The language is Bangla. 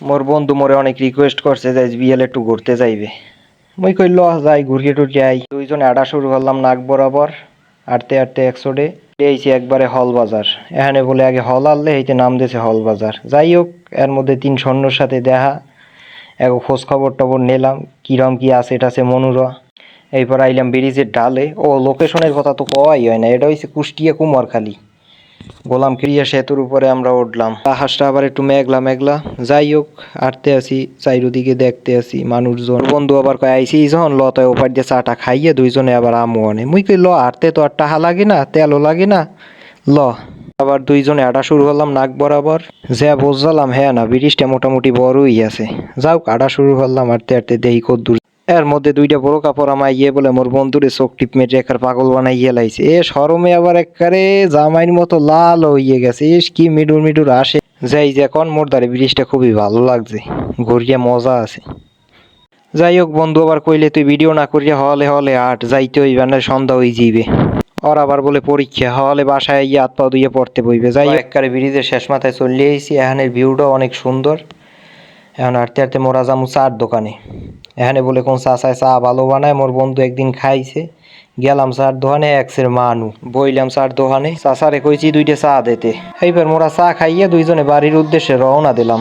মোর বন্ধু মোরে অনেক রিকোয়েস্ট করছে যে বিয়েলে একটু ঘুরতে যাইবে। মই কই, ল, যাই ঘুরিয়ে টুরিয়ে আই। দুইজনে আডা শুরু করলাম নাক বরাবর আটতে আটতে একশো ডে এইছি একবারে হল বাজার। এখানে বলে আগে হল আনলে এইতে নাম দিয়েছে হল বাজার। যাই হোক, এর মধ্যে তিন সৈন্যর সাথে দেখা। এক খোঁজ খবর টবর নিলাম, কিরম কি আছে এটা আছে মনুরা। এরপর আইলাম ব্রিজের ডালে। ও লোকেশনের কথা তো কওয়াই হয় না, এটা হচ্ছে কুষ্টিয়া কুমারখালী। গোলাম ক্রিয়া সেতুর উপরে আমরা উঠলাম। আকাশটা আবার একটু মেঘলা মেঘলা। যাই হোক, আটতে আসি চাইরোদিকে দেখতে আসি মানুষজন। বন্ধু আবার কয়, আইসি যখন ল তয় ওপার দিয়ে চাটা খাইয়ে দুইজনে আবার আমও আনে। মুই কই, ল, আটতে তো আর টাহা লাগে না, তেলও লাগে না। ল, আবার দুইজনে আটা শুরু করলাম নাক বরাবর। যা বুঝলাম হ্যাঁ না ব্রিজটা মোটামুটি বড়ই আছে। যাও আটা শুরু করলাম, আটতে আটতে দেহি কদ্দুর এর মধ্যে দুইটা বড় কাপড় আমায় ইয়ে বলে মোর বন্ধুরে চোখ টিপ মেটে একার পাগল বানাইয়ে লাইছে। এ সরমে আবার একবারে জামাইয়ের মতো লাল হইয়ে গেছে। এস কি মিডুর মিডুর আসে। যাই যে এখন মোর দ্বারে ব্রিজটা খুবই ভালো লাগছে। ঘুরিয়া মজা আছে। যাই হোক বন্ধু আবার কইলে তুই ভিডিও না করিয়া হলে হলে আট যাইতে হইবে না সন্ধ্যা হয়ে যাইবে। ওর আবার বলে পরীক্ষা হলে বাসায় গিয়ে হাত পা ধুয়ে পড়তে বইবে। যাই হোক, একবারে ব্রিজের শেষ মাথায় চলে এসেছি এখানের ভিউটা অনেক সুন্দর। এখন হাঁটতে হাঁটতে মোরা যামু চার দোকানে। এখানে বলে কোন চা চায় চা ভালো বানায়, মোর বন্ধু একদিন খাইছে। গেলাম চার দোকানে, একসের মানু। বইলাম চার দোকানে, চাচারে কইছি দুইটা চা দিতে। এইবার মোরা চা খাইয়ে দুইজনে বাড়ির উদ্দেশ্যে রওনা দিলাম।